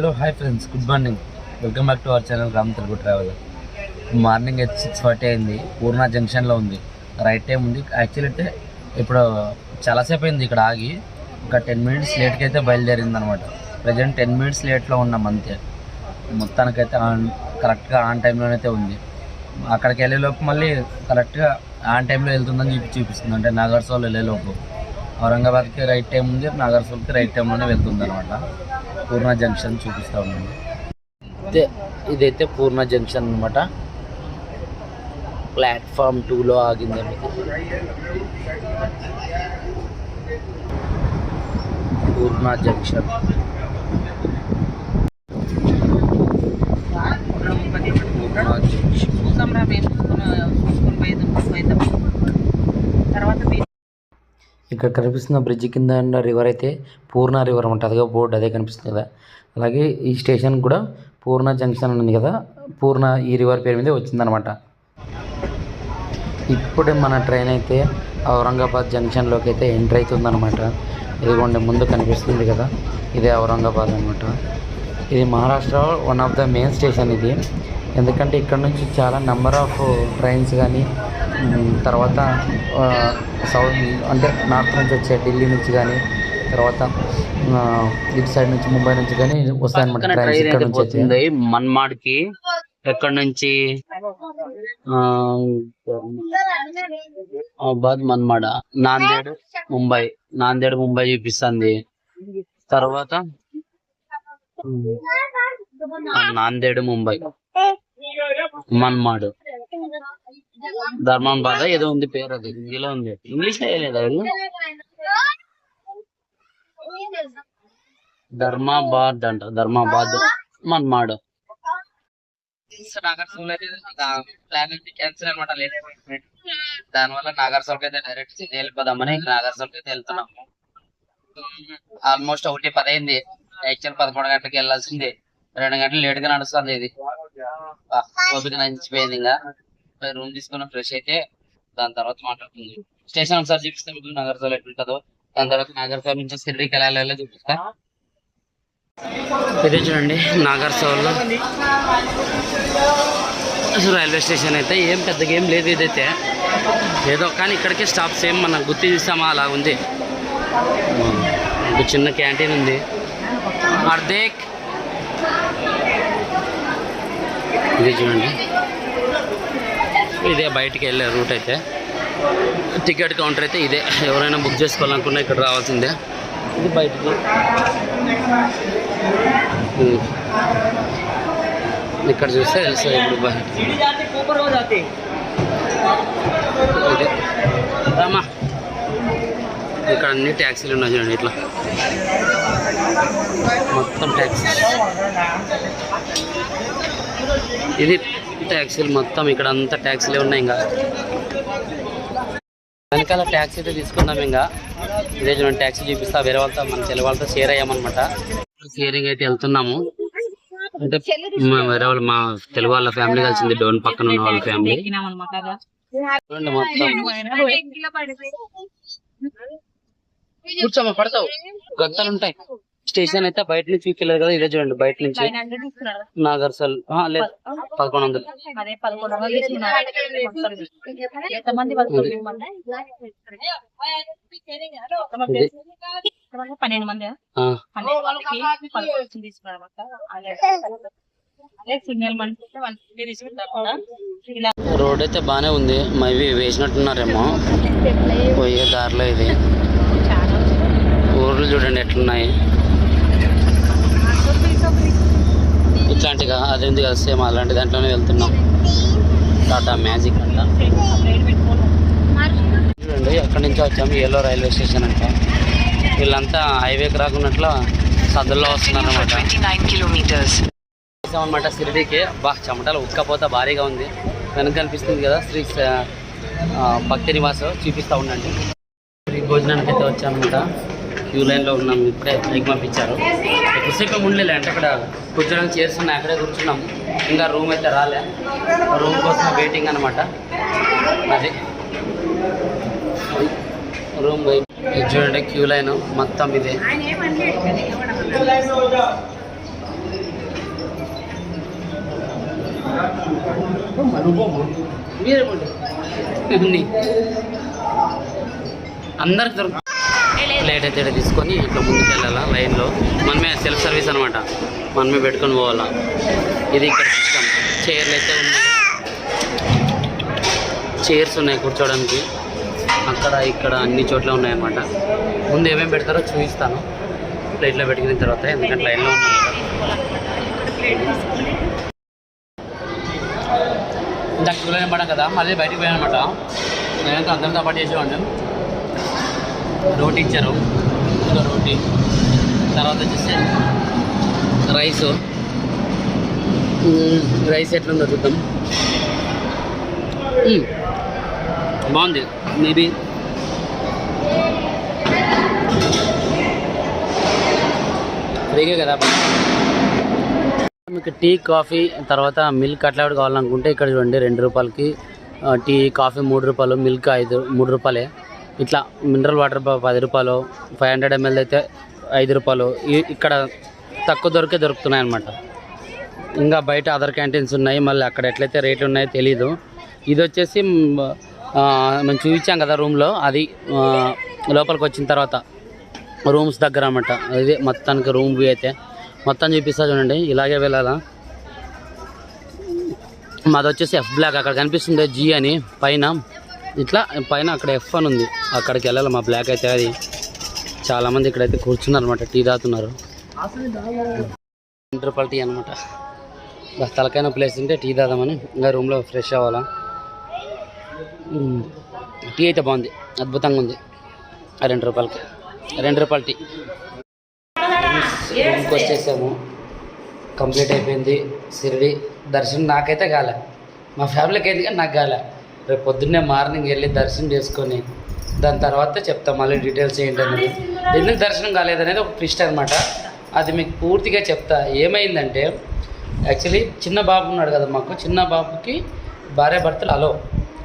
Hello hi friends. Good morning. Welcome back to our channel Ram Telugu travel morning అయితే six forty అయింది. పూర్ణ జంక్షన్లో ఉంది. Right time ఉంది. Actual అయితే ఇప్పుడు చాలాసేపు అయింది ఇక్కడ ఆగి. ఒక టెన్ మినిట్స్ లేట్కి అయితే బయలుదేరింది అనమాట ప్రజెంట్ టెన్ మినిట్స్ లేట్లో ఉన్నాం అంతే. మొత్తానికైతే ఆన్ కరెక్ట్గా ఆన్ టైంలోనైతే అయితే ఉంది. అక్కడికి వెళ్ళేలోపు మళ్ళీ కరెక్ట్గా ఆన్ టైంలో వెళ్తుందని చెప్పి చూపిస్తుంది. అంటే నాగర్సోల్ వెళ్ళేలోపు ఔరంగాబాద్కి రైట్ టైం ఉంది నాగర్సోల్కి రైట్ టైంలోనే వెళ్తుంది అనమాట పూర్ణ జంక్షన్ చూపిస్తా ఉన్నాను. అయితే ఇదైతే పూర్ణ జంక్షన్ అనమాట ప్లాట్ఫామ్ టూలో ఆగింది. పూర్ణ జంక్షన్. పూర్ణ జంక్షన్ చూసాంరా మేము చూసుకొని పోయేది పోయేద్దాం తర్వాత మీరు ఇక్కడ కనిపిస్తున్న బ్రిడ్జ్ కింద ఉన్న రివర్ అయితే పూర్ణ రివర్ అనమాట అదిగా బోర్డు అదే కనిపిస్తుంది కదా. అలాగే ఈ స్టేషన్ కూడా పూర్ణ జంక్షన్ ఉంది కదా. పూర్ణ ఈ రివర్ పేరు మీద వచ్చిందనమాట. ఇప్పుడే మన ట్రైన్ అయితే ఔరంగాబాద్ జంక్షన్లోకి అయితే ఎంటర్ అవుతుందన్నమాట ఇదిగోండి ముందు కనిపిస్తుంది కదా. ఇదే ఔరంగాబాద్ అనమాట ఇది Maharashtra one of the main station ఇది. ఎందుకంటే ఇక్కడ నుంచి చాలా నెంబర్ ఆఫ్ ట్రైన్స్ కానీ తర్వాత సౌత్ అంటే నార్త్ నుంచి వచ్చే ఢిల్లీ నుంచి కానీ తర్వాత ఇటు సైడ్ నుంచి ముంబై నుంచి కానీ వస్తాయన్నమాట ట్రైన్స్ ట్రైన్ ఇక్కడ నుంచి పోతుంది. మన్మాడ్కి ఎక్కడ నుంచి? అబాద్ మన్మాడ నాందేడ్ ముంబై. నాందేడ్ ముంబై చూపిస్తుంది. తర్వాత నాందేడ్ ముంబై. మన్మాడ్. ధర్మాబాద్ ఏదో ఉంది పేరు అది. హిందీలో ఉంది. ఇంగ్లీష్లో లేదా ధర్మాబాద్ అంట. ధర్మాబాద్ మన్మాడు. నాగర్సోల్ అయితే ప్లాన్ క్యాన్సిల్ అనమాట లేట్ దాని వల్ల నాగర్సోల్ అయితే డైరెక్ట్ వెళ్ళిపోదామని నాగర్సోల్ అయితే వెళ్తున్నాం. ఆల్మోస్ట్ ఒకటి పది అయింది యాక్చువల్ పదకొండు గంటలకు వెళ్ళాల్సింది. రెండు గంటలు లేట్గా నడుస్తుంది ఇది. ఓపిక నచ్చిపోయింది ఇంకా. రూమ్ తీసుకున్న ఫ్రెష్ అయితే దాని తర్వాత మాట్లాడుతుంది. స్టేషన్ ఒకసారి చూపిస్తే మీకు నాగర్సోల్ ఎట్లుంటుందో. దాని తర్వాత నాగర్సోల్ నుంచి సిరిడికి వెళ్ళాలి చూపిస్తా. ఇదే చూడండి నాగర్ అసలు రైల్వే స్టేషన్ అయితే ఏం పెద్దగా ఏం లేదు ఇదైతే. ఏదో కానీ ఇక్కడికే స్టాప్ సేమ్ మనం గుర్తు చూసామా అలా ఉంది. ఒక చిన్న క్యాంటీన్ ఉంది. అర్ధేక్ ఇది చూడండి. ఇదే బయటికి వెళ్ళే రూట్ అయితే. టికెట్ కౌంటర్ అయితే ఇదే. ఎవరైనా బుక్ చేసుకోవాలనుకున్నా ఇక్కడ రావాల్సిందే. ఇది బయటికి ఇక్కడ చూస్తే తెలుస్తుంది ఇప్పుడు బయట రామా. ఇక్కడ అన్ని ట్యాక్సీలు ఉన్నాయి చూడండి ఇట్లా. మొత్తం ట్యాక్సీ ఇది ట్యాక్సీలు మొత్తం ఇక్కడ అంతా ట్యాక్సీలే ఉన్నాయి ఇంకా. వెనకాల ట్యాక్సీ అయితే తీసుకున్నాం ఇంకా. ఇదే చూడండి ట్యాక్సీ చూపిస్తా వేరే వాళ్ళతో మన చెల్లి వాళ్ళతో షేర్ అయ్యామన్నమాట. షేరింగ్ అయితే వెళ్తున్నాము. అంటే వేరే వాళ్ళు మా తెలుగు వాళ్ళ ఫ్యామిలీ కలిసింది డోన్ పక్కన ఉన్న వాళ్ళ ఫ్యామిలీ చూడండి మొత్తం. పడతావు. గంటలు ఉంటాయి. స్టేషన్ అయితే బయట నుంచి వెళ్ళారు కదా ఇదే చూడండి బయట నుంచి. నాగర్సల్ లేదు పదకొండు వందలు. పన్నెండు మంది. రోడ్ అయితే బాగానే ఉంది. మేబీ వేసినట్టున్నారేమో. పోయే దారిలో ఇది. ఊర్లు చూడండి ఎట్లున్నాయి. ఇట్లాంటిగా అది ఉంది కదా సేమ్ అలాంటి దాంట్లోనే వెళ్తున్నాం. టాటా మ్యాజిక్ అంట. చూడండి అక్కడి నుంచి వచ్చాము ఏలో రైల్వే స్టేషన్ అంట. వీళ్ళంతా హైవేకి రాకున్నట్లు సద్దుల్లో వస్తున్నారు అనమాట అనమాట షిరిడీకి బా చెమటలు ఉక్కపోత భారీగా ఉంది. వెనక కనిపిస్తుంది కదా శ్రీ భక్తి నివాస్. చూపిస్తూ ఉండండి. భోజనానికి అయితే వచ్చామంట క్యూ లైన్లో ఉన్నాం ఇప్పుడే పైకి పంపించారు. ఎక్కువసేపు ఉండలేదు అంటే అక్కడ కూర్చోడానికి చేస్తున్నాం అక్కడే కూర్చున్నాం. ఇంకా రూమ్ అయితే రాలే. రూమ్ కోసం వెయిటింగ్ అనమాట అది. రూమ్ చూడండి క్యూ లైన్ మొత్తం ఇది. అందరికి దొరుకుతుంది. ప్లేట్ అయితే ఇక్కడ తీసుకొని ఇట్లా ముందుకు వెళ్ళాలా లైన్లో? మనమే సెల్ఫ్ సర్వీస్ అనమాట మనమే పెట్టుకొని పోవాలా? ఇది ఇక్కడ సిస్టమ్ చైర్లు అయితే ఉన్నాయి. చైర్స్ ఉన్నాయి కూర్చోవడానికి. అక్కడ ఇక్కడ అన్ని చోట్ల ఉన్నాయన్నమాట ముందు ఏమేమి పెడతారో చూపిస్తాను. ప్లేట్లో పెట్టుకున్న తర్వాత ఎందుకంటే లైన్లో ఉన్నాను కదా. ఇందాక క్యూలో కదా. మళ్ళీ బయటికి పోయానమాట నేనైతే అందరితో పాటు చేసేవాడిని. రోటీ ఇచ్చారు. ఇంకా రోటీ తర్వాత వచ్చేసి రైస్. రైస్ ఎట్లుందో చూద్దాం. బాగుంది. మేబీ ఫ్రీగే కదా మీకు టీ కాఫీ తర్వాత మిల్క్ అట్లా కూడా కావాలనుకుంటే ఇక్కడ చూడండి రెండు రూపాయలకి. టీ కాఫీ మూడు రూపాయలు మిల్క్ ఐదు మూడు రూపాయలే. ఇట్లా మినరల్ వాటర్ పది రూపాయలు ఫైవ్ హండ్రెడ్ ఎంఎల్ అయితే ఐదు రూపాయలు. ఇక్కడ తక్కువ దొరికే దొరుకుతున్నాయి అనమాట ఇంకా బయట అదర్ క్యాంటీన్స్ ఉన్నాయి మళ్ళీ అక్కడ ఎట్లయితే రేట్లు ఉన్నాయో తెలీదు. ఇది వచ్చేసి మేము చూపించాం కదా రూమ్లో అది లోపలికి వచ్చిన తర్వాత రూమ్స్ దగ్గర అన్నమాట. ఇది మొత్తానికి రూమ్ వ్యూ అయితే. మొత్తం చూపిస్తా చూడండి ఇలాగే వెళ్ళాలా. మాది వచ్చేసి ఎఫ్ బ్లాక్ అక్కడ కనిపిస్తుంది జీ అని పైన. ఇట్లా పైన అక్కడ ఎఫ్ అని ఉంది. అక్కడికి వెళ్ళాలి మా బ్లాక్ అయితే అది. చాలామంది ఇక్కడైతే కూర్చున్నారు అనమాట టీ తాగుతున్నారు. రెండు టీ అనమాట తలకైన ప్లేస్ ఉంటే టీ తాదామని ఇంకా రూమ్లో ఫ్రెష్ అవ్వాలా? టీ అయితే బాగుంది అద్భుతంగా ఉంది. ఆ రెండు రూపాయలకి రెండు రూపాయల టీ. రూమ్కి వచ్చేసాము. కంప్లీట్ అయిపోయింది. షిరిడి దర్శనం నాకైతే కాలే. మా ఫ్యామిలీకి అయితే కానీ నాకు కాలే. రేపు పొద్దున్నే మార్నింగ్ వెళ్ళి దర్శనం చేసుకొని దాని తర్వాత చెప్తాం మళ్ళీ డీటెయిల్స్ ఏంటనేది ఎందుకు దర్శనం కాలేదనేది ఒక ట్విస్ట్ అనమాట అది మీకు పూర్తిగా చెప్తా. ఏమైందంటే యాక్చువల్లీ చిన్న బాబు ఉన్నాడు కదా మాకు. చిన్న బాబుకి భార్య భర్తలు అలో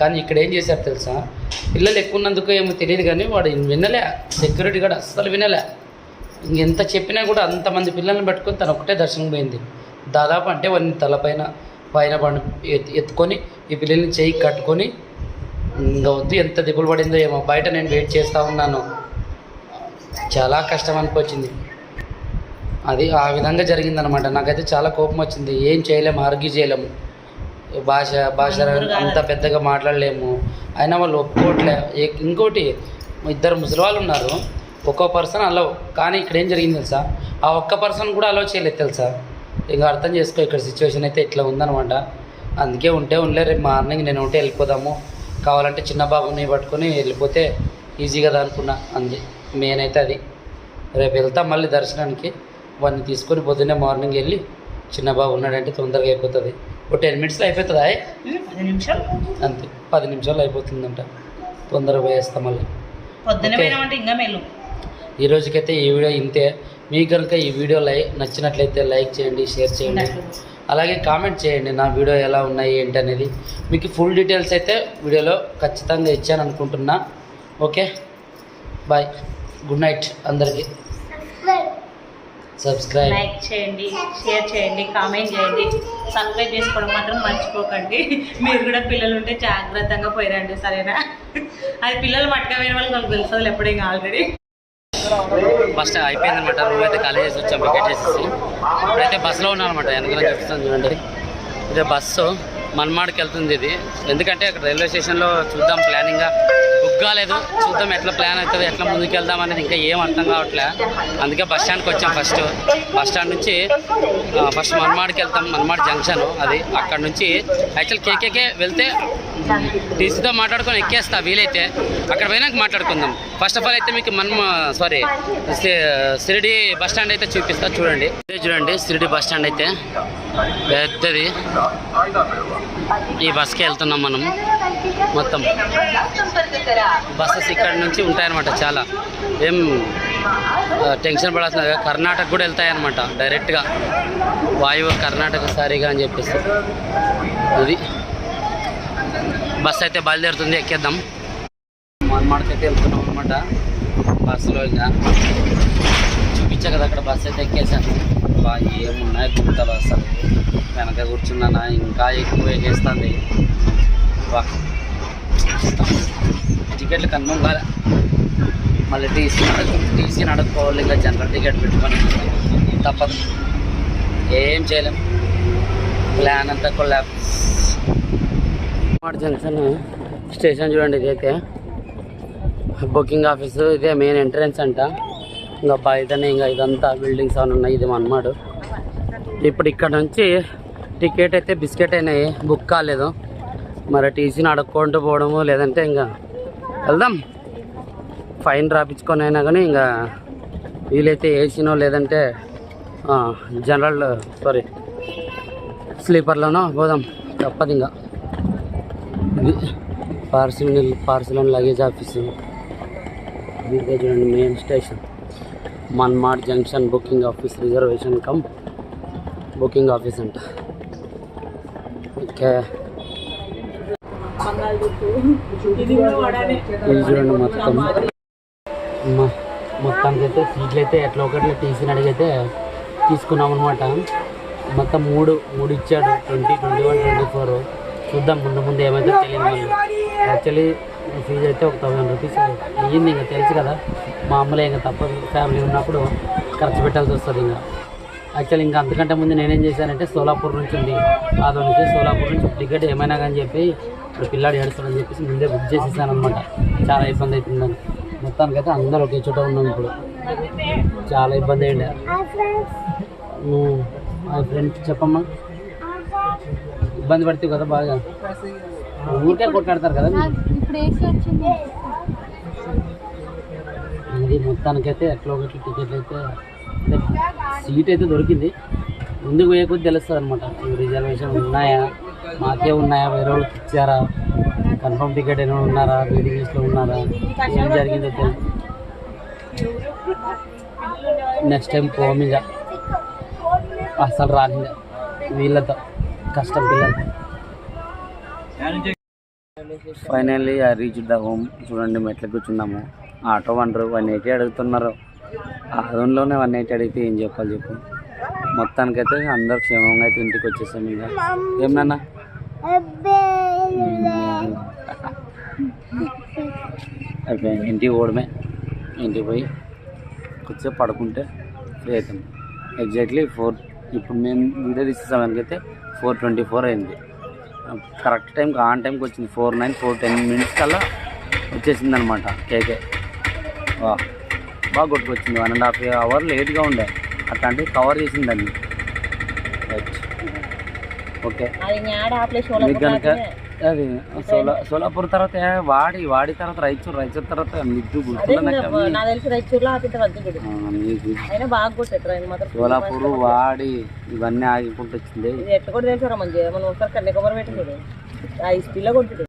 కానీ ఇక్కడ ఏం చేశారు తెలుసా? పిల్లలు ఎక్కువ ఉన్నందుకు ఏమో తెలియదు కానీ వాడు వినలే. సెక్యూరిటీ గార్డ్ అస్సలు వినలే. ఇంకెంత చెప్పినా కూడా అంతమంది పిల్లల్ని పెట్టుకొని తను ఒకటే దర్శనం పోయింది. దాదాపు అంటే వాడిని తలపైన పైన పండు ఎత్- ఎత్తుకొని ఈ పిల్లల్ని చేయి కట్టుకొని ఇంకా వద్దు ఎంత దిగులు పడిందో ఏమో బయట నేను వెయిట్ చేస్తూ ఉన్నాను. చాలా కష్టం అనిపించింది. అది ఆ విధంగా జరిగిందనమాట నాకైతే చాలా కోపం వచ్చింది. ఏం చేయలేము ఆర్గ్యూ చేయలేము. భాష భాష అంత పెద్దగా మాట్లాడలేము. అయినా వాళ్ళు ఒప్పుకోవట్లే. ఇంకోటి ఇద్దరు ముసలి వాళ్ళు ఉన్నారు. ఒక్కో పర్సన్ అలవ్ కానీ ఇక్కడ ఏం జరిగింది తెలుసా? ఆ ఒక్క పర్సన్ కూడా అలవ్ చేయలేదు తెలుసా? ఇంకా అర్థం చేసుకో ఇక్కడ సిచ్యువేషన్ అయితే ఇట్లా ఉందన్నమాట. అందుకే ఉంటే ఉండలే రేపు మార్నింగ్ నేను ఉంటే వెళ్ళిపోదాము. కావాలంటే చిన్న బాబుని పట్టుకొని వెళ్ళిపోతే ఈజీ కదా అనుకున్నా. అంది మెయిన్ అయితే అది. రేపు వెళ్తాం మళ్ళీ దర్శనానికి. వాడిని తీసుకొని పొద్దున్నే మార్నింగ్ వెళ్ళి చిన్న బాబు ఉన్నాడంటే తొందరగా అయిపోతుంది. ఒక టెన్ మినిట్స్లో అయిపోతుందా? పది నిమిషాలు. అంతే పది నిమిషాలు అయిపోతుందంట. తొందరగా పోయేస్తాం మళ్ళీ. ఈ రోజుకైతే ఈ వీడియో ఇంతే. మీకు కనుక ఈ వీడియో లై నచ్చినట్లయితే లైక్ చేయండి షేర్ చేయండి. అలాగే కామెంట్ చేయండి నా వీడియో ఎలా ఉన్నాయి ఏంటి అనేది మీకు ఫుల్ డీటెయిల్స్ అయితే వీడియోలో ఖచ్చితంగా ఇచ్చాను అనుకుంటున్నా. ఓకే బాయ్ గుడ్ నైట్ అందరికీ. సబ్స్క్రైబ్ లైక్ చేయండి షేర్ చేయండి కామెంట్ చేయండి. సబ్స్క్రైబ్ చేసుకోవడం మాత్రం మర్చిపోకండి. మీరు కూడా పిల్లలు ఉంటే జాగ్రత్తగా పోయిరండి సరేనా? అది పిల్లలు పట్టుకపోయిన వాళ్ళు నాకు తెలుస్తుంది ఎప్పుడైనా ఆల్రెడీ ఫస్ట్ అయిపోయింది అనమాట రూమ్ అయితే ఖాళీ చేసి వచ్చాం వికెట్ చేసేసి. ఇప్పుడైతే బస్సులో ఉన్నాం అనమాట వెనకాల చూపిస్తాను చూడండి. ఇదే బస్సు మన్మాడ్కి వెళ్తుంది ఇది. ఎందుకంటే అక్కడ రైల్వే స్టేషన్లో చూద్దాం ప్లానింగ్గా. బుక్ కాలేదు చూద్దాం ఎట్లా ప్లాన్ అవుతుంది ఎట్లా ముందుకు వెళ్దాం అనేది ఇంకా ఏం అర్థం కావట్లే. అందుకే బస్ స్టాండ్కి వచ్చాం ఫస్ట్. బస్ స్టాండ్ నుంచి ఫస్ట్ మన్మాడ్కి వెళ్తాం మన్మాడ్ జంక్షన్ అది. అక్కడ నుంచి యాక్చువల్ కేకేకే వెళ్తే టీసీతో మాట్లాడుకొని ఎక్కేస్తా వీలైతే. అక్కడ పోయినాక మాట్లాడుకుందాం. ఫస్ట్ ఆఫ్ ఆల్ అయితే మీకు మన్మ సారీ సిరిడి బస్ స్టాండ్ అయితే చూపిస్తా చూడండి. చూడండి సిరిడి బస్ స్టాండ్ అయితే. పెద్దది. ఈ బస్కి వెళ్తున్నాం మనం. మొత్తం. బస్సెస్ ఇక్కడ నుంచి ఉంటాయన్నమాట చాలా. ఏం టెన్షన్ పడాల్సిన కర్ణాటక కూడా వెళ్తాయన్నమాట డైరెక్ట్గా. వాయువు కర్ణాటక సారీగా అని చెప్పేసి. ఇది. బస్సు అయితే బయలుదేరుతుంది. ఎక్కేద్దాం. మన్మాడకి అయితే వెళ్తున్నాం అనమాట బస్సులో ఇంకా. చూపించా కదా అక్కడ బస్ అయితే ఎక్కేసాను. అబ్బా ఏమున్నాయి గుంతలు అసలు? వెనక కూర్చున్నానా? ఇంకా ఎక్కువ వేసేస్తుంది. టికెట్లు కన్ఫర్మ్ కాలే మళ్ళీ టీసీ టీసీ నడుపుకోవాలి ఇంకా జనరల్ టికెట్ పెట్టుకొని. తప్పదు. ఏం చేయలేం. ప్లాన్ అంతా కొల్లాప్స్. జంక్షన్ స్టేషన్ చూడండి ఇదైతే. బుకింగ్ ఆఫీసు ఇదే మెయిన్ ఎంట్రన్స్ అంట. ఇంకా బయటనే ఇంకా ఇదంతా బిల్డింగ్స్ అని ఉన్నాయి ఇది మనమాడు ఇప్పుడు ఇక్కడ నుంచి టికెట్ అయితే బిస్కెట్ అయినాయి బుక్ కాలేదు. మరి టీసీని అడుక్కుంటూ పోవడము లేదంటే ఇంకా వెళ్దాం. ఫైన్ రాపించుకొని అయినా కానీ ఇంకా వీలైతే ఏసీనో లేదంటే జనరల్ సారీ స్లీపర్లోనో పోదాం. తప్పదు ఇంకా. ఇది parcel parcel and luggage office ఇదే చూడండి main station Manmad junction booking office reservation cum. Booking office అంట. ఓకే. ఇది చూడండి మొత్తం. మొత్తానికి అయితే సీట్లు అయితే ఎట్లా ఒకటి టీసీని అడిగైతే తీసుకున్నాం అనమాట మొత్తం మూడు మూడు ఇచ్చాడు twenty twenty one twenty four. చూద్దాం ముందు ముందు ఏమైతే తెలియదు యాక్చువల్లీ ఫీజు అయితే ఒక థౌసండ్ రూపీస్ అయ్యింది ఇంకా తెలుసు కదా మామూలుగా ఇంకా తప్పదు. ఫ్యామిలీ ఉన్నప్పుడు ఖర్చు పెట్టాల్సి వస్తుంది ఇంకా. యాక్చువల్ ఇంకా అంతకంటే ముందు నేనేం చేశానంటే సోలాపూర్ నుంచి ఉంది. ఆదో నుంచి సోలాపూర్ నుంచి టికెట్ ఏమైనా కానీ చెప్పి ఇప్పుడు పిల్లాడు ఏడుస్తాడని చెప్పేసి ముందే బుక్ చేసేసాను అనమాట చాలా ఇబ్బంది అవుతుందని మొత్తానికైతే అందరూ ఒకే చోట ఉన్నాం ఇప్పుడు. చాలా ఇబ్బంది అయ్యండి. మా ఫ్రెండ్స్ చెప్పమ్మా. ఇబ్బంది పడుతుంది కదా బాగా. ఊరికే కొట్లాడతారు కదా మీరు. ఇది మొత్తానికైతే ఎట్లా ఒకటి టికెట్లు అయితే సీట్ అయితే దొరికింది. ముందుకు పోయే కొద్ది తెలుస్తుంది అనమాట రిజర్వేషన్ ఉన్నాయా? మాకే ఉన్నాయా? వేరే వాళ్ళకి ఇచ్చారా? కన్ఫర్మ్ టికెట్ ఏమైనా ఉన్నారా? వెయిటింగ్ లిస్ట్లో ఉన్నారా? ఏం జరిగిందో తెలుసు నెక్స్ట్ టైం పోమిగ అసలు రానిగా వీళ్ళతో కష్టం పిల్లలతో. ఫైనల్లీ ఆ రీచ్ ద హోమ్ చూడండి మెట్లు కూర్చున్నాము. ఆటో వండరు వన్ ఎయిటీ అడుగుతున్నారు. ఆదంలోనే వన్ ఎయిటీ అడిగితే ఏం చెప్పాలి చెప్పు. మొత్తానికైతే అందరు క్షేమంగా అయితే ఇంటికి వచ్చేసాం ఇక. ఏమన్నా అయిపోయి ఇంటికి పోవడమే. ఇంటికి పోయి కొద్దిసేపు పడుకుంటే ఫ్రీ అవుతాం. ఎగ్జాక్ట్లీ ఫోర్ ఇప్పుడు మేము వీడియో తీసే సమయానికి ఫోర్ ట్వంటీ ఫోర్ అయింది. కరెక్ట్ టైంకి ఆన్ టైంకి వచ్చింది. Four nine four ten minutes కల్లా వచ్చేసింది అనమాట కేకే. వా బాగా కొట్టుకొచ్చింది వన్ అండ్ హాఫ్ అవర్ లేట్గా ఉండే. అట్లాంటివి కవర్ చేసింది దాన్ని. Right okay. మీకు కనుక అది సోలా సోలాపూర్ తర్వాత వాడి వాడి తర్వాత రైచూర్ రైచూర్ తర్వాత మిద్దు తెలిసి సోలాపూర్ వాడి ఇవన్నీ ఆగిపోతే వచ్చింది. ఇది ఎట్లా కూడా తెలుసారా మంచి మనం ఒకసారి కన్యాకుమారి పెట్టింది ఐదు స్పీడ్లో కొట్టాడు